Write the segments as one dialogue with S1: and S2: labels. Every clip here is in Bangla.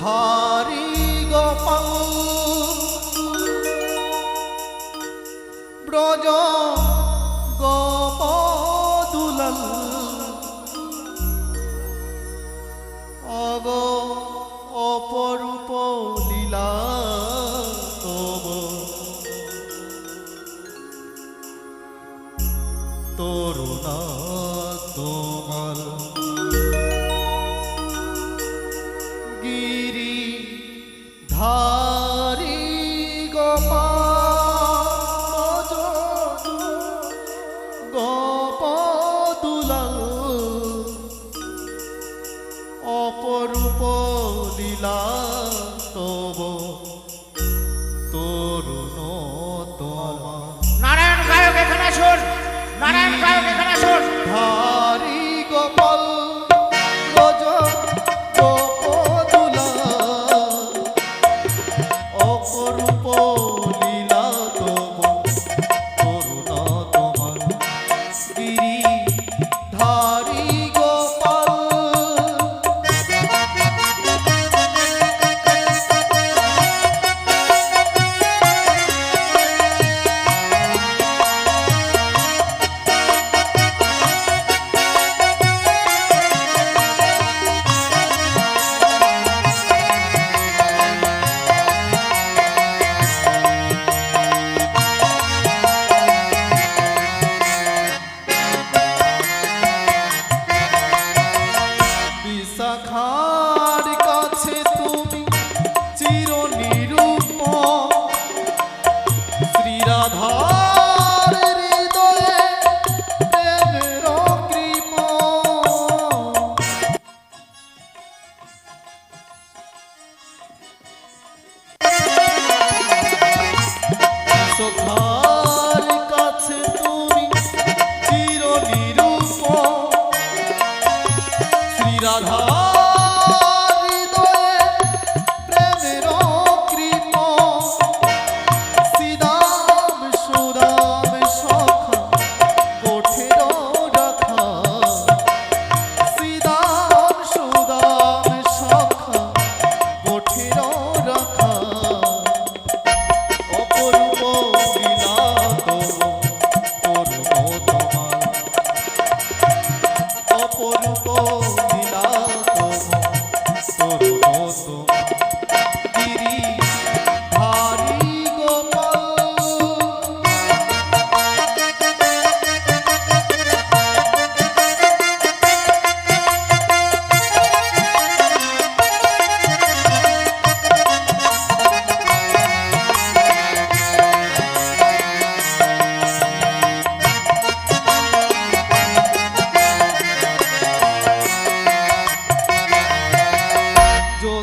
S1: ধারি গোপাল। ব্রজ গোপ দুলল অগ অপরূপ লীলা তব। তরুণা তোমার রূপ লীলা তব।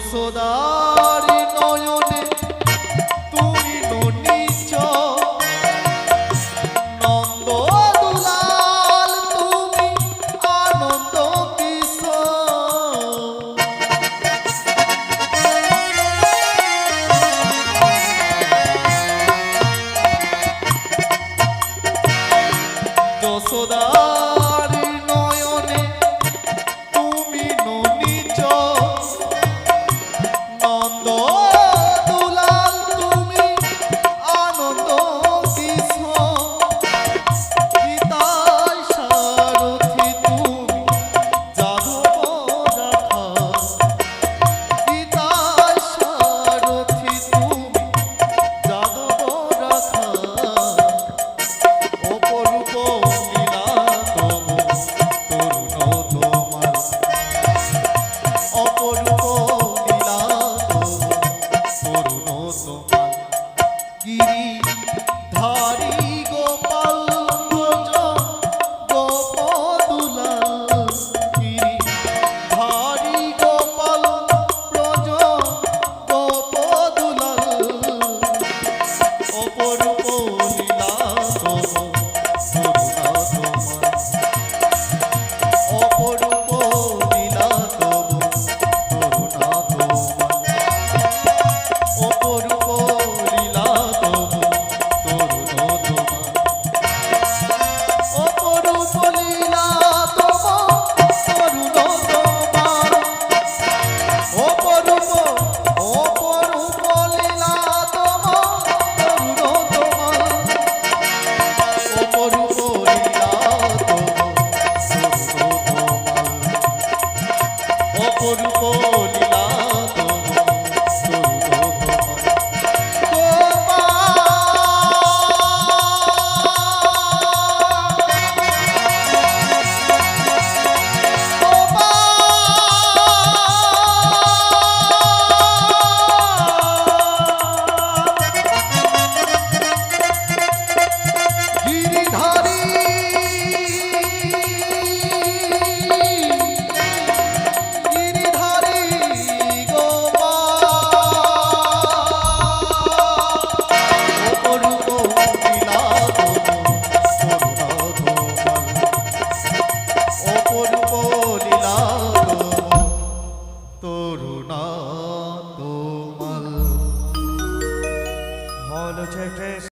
S1: যশোদার নয়নে তুমি তো নিচ্ছ নন্দ দুলাল তুমি
S2: আনন্দ
S1: কিস। যশোদার